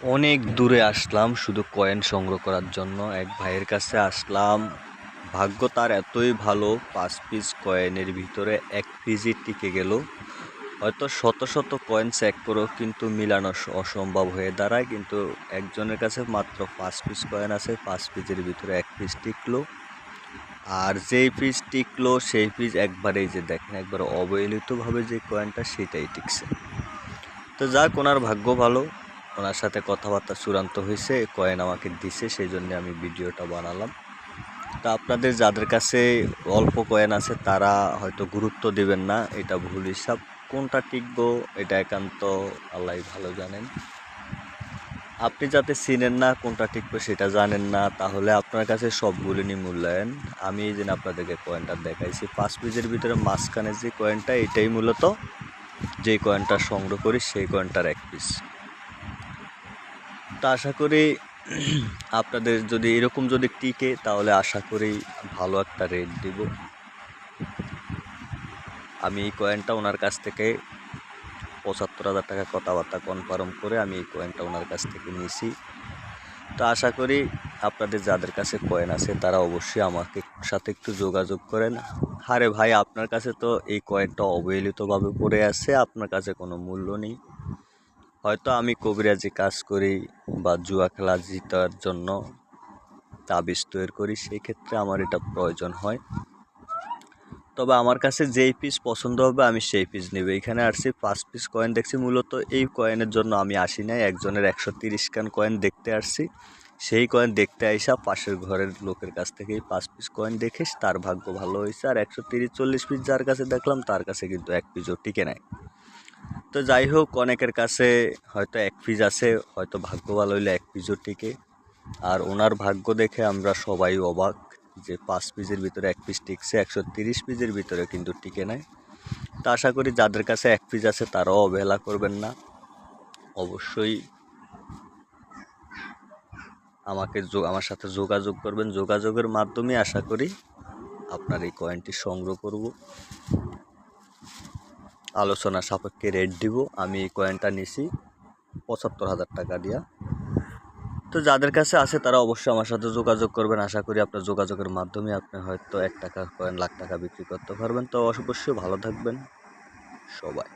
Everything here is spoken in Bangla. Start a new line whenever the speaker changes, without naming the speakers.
অনেক দূরে আসলাম শুধু কয়েন সংগ্রহ করার জন্য। এক ভাইয়ের কাছে আসলাম। ভাগ্য তার এতই ভালো, পাঁচ পিস কয়েনের ভিতরে এক পিসই টিকে গেল। হয়তো শত শত কয়েন চেক করেও কিন্তু মিলানো অসম্ভব হয়ে দাঁড়ায়, কিন্তু একজনের কাছে মাত্র পাঁচ পিস কয়েন আছে, পাঁচ পিসের ভিতরে এক পিস টিকলো। আর যেই পিস টিকলো, সেই পিস একবারেই যে দেখেন, একবার অবহেলিতভাবে যে কয়েনটা, সেটাই টিকছে। তো যাক, ওনার ভাগ্য ভালো। ওনার সাথে কথাবার্তা চূড়ান্ত হয়েছে, কয়েন আমাকে দিছে, সেই জন্য আমি ভিডিওটা বানালাম। তা আপনাদের যাদের কাছে অল্প কয়েন আছে, তারা হয়তো গুরুত্ব দিবেন না, এটা ভুল হিসাব। কোনটা টিকবো, এটা একান্ত আল্লাহ ভালো জানেন। আপনি যাতে চিনেন না কোনটা টিকবে সেটা জানেন না, তাহলে আপনার কাছে সবগুলিরই মূল্যায়ন আমি এই দিন আপনাদেরকে কয়েনটা দেখাইছি, পাঁচ পিসের ভিতরে মাঝখানে যে কয়েনটা, এটাই মূলত যে কয়েনটা সংগ্রহ করি, সেই কয়েনটার এক পিস তা আশা করি আপনাদের যদি এরকম যদি টিকে, তাহলে আশা করি ভালো একটা রেট দিব। আমি এই কয়েনটা ওনার কাছ থেকে পঁচাত্তর হাজার টাকা কথাবার্তা কনফার্ম করে আমি এই কয়েনটা ওনার কাছ থেকে নিয়েছি। তো আশা করি আপনাদের যাদের কাছে কয়েন আছে, তারা অবশ্যই আমাকে সাথে একটু যোগাযোগ করেন। আরে ভাই, আপনার কাছে তো এই কয়েনটা অবহেলিতভাবে পড়ে আছে, আপনার কাছে কোনো মূল্য নেই। হয়তো আমি কবিরাজি কাজ করি বা জুয়া খেলা জিতার জন্য তাবিজ তৈরি করি, সেই ক্ষেত্রে আমার এটা প্রয়োজন হয়। তবে আমার কাছে যেই পিস পছন্দ হবে আমি সেই পিস নেব। এখানে আসছি পাঁচ পিস কয়েন দেখছি, মূলত এই কয়েনের জন্য আমি আসি নাই, একজনের একশো তিরিশ খান কয়েন দেখতে আসছি। সেই কয়েন দেখতে আইসা পাশের ঘরের লোকের কাছ থেকেই পাঁচ পিস কয়েন দেখে তার ভাগ্য ভালো হয়েছে আর একশো তিরিশ, চল্লিশ পিস যার কাছে দেখলাম, তার কাছে কিন্তু এক পিসও টিকে নাই। তো যাই হোক, অনেকের কাছে হয়তো এক পিস আছে, হয়তো ভাগ্য ভালো হইলে এক পিসও টিকে। আর ওনার ভাগ্য দেখে আমরা সবাই অবাক যে পাঁচ পিসের ভিতরে এক পিস টিকছে, একশো তিরিশ পিসের ভিতরে কিন্তু টিকে নাই। তা আশা করি যাদের কাছে এক পিস আছে, তারাও অবহেলা করবেন না। অবশ্যই আমাকে আমার সাথে যোগাযোগ করবেন। যোগাযোগের মাধ্যমে আশা করি আপনার এই কয়েনটি সংগ্রহ করব। আলোচনা সাপেক্ষে রেট দিব, আমি কয়েনটা নিছি পঁচাত্তর হাজার টাকা দিয়া। তো যাদের কাছে আছে তারা অবশ্যই আমার সাথে যোগাযোগ করবেন। আশা করি আপনার যোগাযোগের মাধ্যমে আপনি হয়তো এক টাকা কয়েন লাখ টাকা বিক্রি করতে পারবেন। তো অবশ্যই ভালো থাকবেন সবাই।